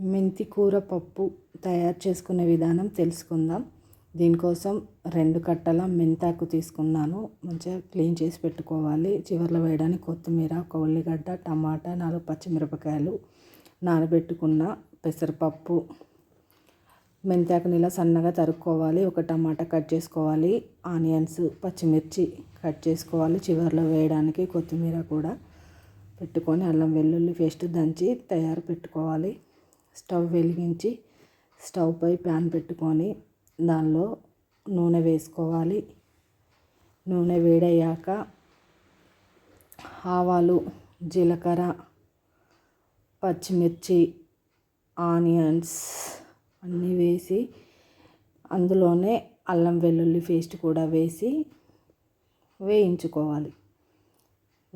మెంతి కూర పప్పు తయారు చేసుకునే విధానం తెలుసుకుందాం. దీనికోసం రెండు కట్టల మెంతాకు తీసుకున్నాను. మంచిగా క్లీన్ చేసి పెట్టుకోవాలి. చివర్లో వేయడానికి కొత్తిమీర ఒక ఉల్లిగడ్డ టమాటా నాలుగు పచ్చిమిరపకాయలు నానబెట్టుకున్న పెసరపప్పు. మెంతాకుని ఇలా సన్నగా తరుక్కోవాలి. ఒక టమాటా కట్ చేసుకోవాలి. ఆనియన్స్ పచ్చిమిర్చి కట్ చేసుకోవాలి. చివర్లో వేయడానికి కొత్తిమీర కూడా పెట్టుకొని అల్లం వెల్లుల్లి పేస్ట్ దంచి తయారు పెట్టుకోవాలి. స్టవ్ వెలిగించి స్టవ్ పై ప్యాన్ పెట్టుకొని దానిలో నూనె వేసుకోవాలి. నూనె వేడయ్యాక ఆవాలు జీలకర్ర పచ్చిమిర్చి ఆనియన్స్ అన్నీ వేసి అందులోనే అల్లం వెల్లుల్లి పేస్ట్ కూడా వేసి వేయించుకోవాలి.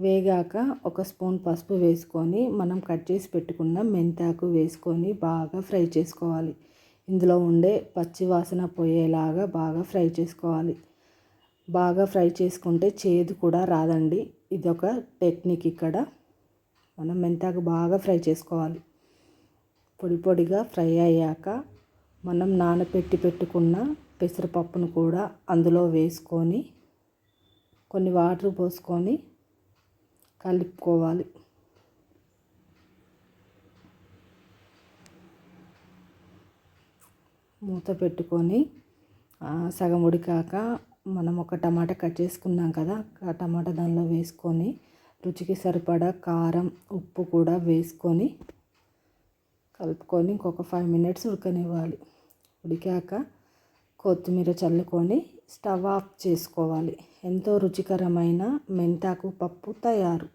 వేగాక ఒక స్పూన్ పసుపు వేసుకొని మనం కట్ చేసి పెట్టుకున్న మెంతాకు వేసుకొని బాగా ఫ్రై చేసుకోవాలి. ఇందులో ఉండే పచ్చి వాసన పోయేలాగా బాగా ఫ్రై చేసుకోవాలి. బాగా ఫ్రై చేసుకుంటే చేదు కూడా రాదండి. ఇది ఒక టెక్నిక్ ఇక్కడ. మనం మెంతాకు బాగా ఫ్రై చేసుకోవాలి. పొడి పొడిగా ఫ్రై అయ్యాక మనం నానబెట్టి పెట్టుకున్న పెసరపప్పును కూడా అందులో వేసుకొని కొన్ని వాటర్ పోసుకొని కలుపుకోవాలి. మూత పెట్టుకొని సగం ఉడికాక మనం ఒక టమాటా కట్ చేసుకున్నాం కదా ఆ టమాటా దానిలో వేసుకొని రుచికి సరిపడా కారం ఉప్పు కూడా వేసుకొని కలుపుకొని ఇంకొక ఫైవ్ మినిట్స్ ఉడకనివ్వాలి. ఉడికాక కొత్తిమీర చల్లుకొని స్టవ్ ఆఫ్ చేసుకోవాలి. ఎంతో రుచికరమైన మెంతాకు పప్పు తయారు.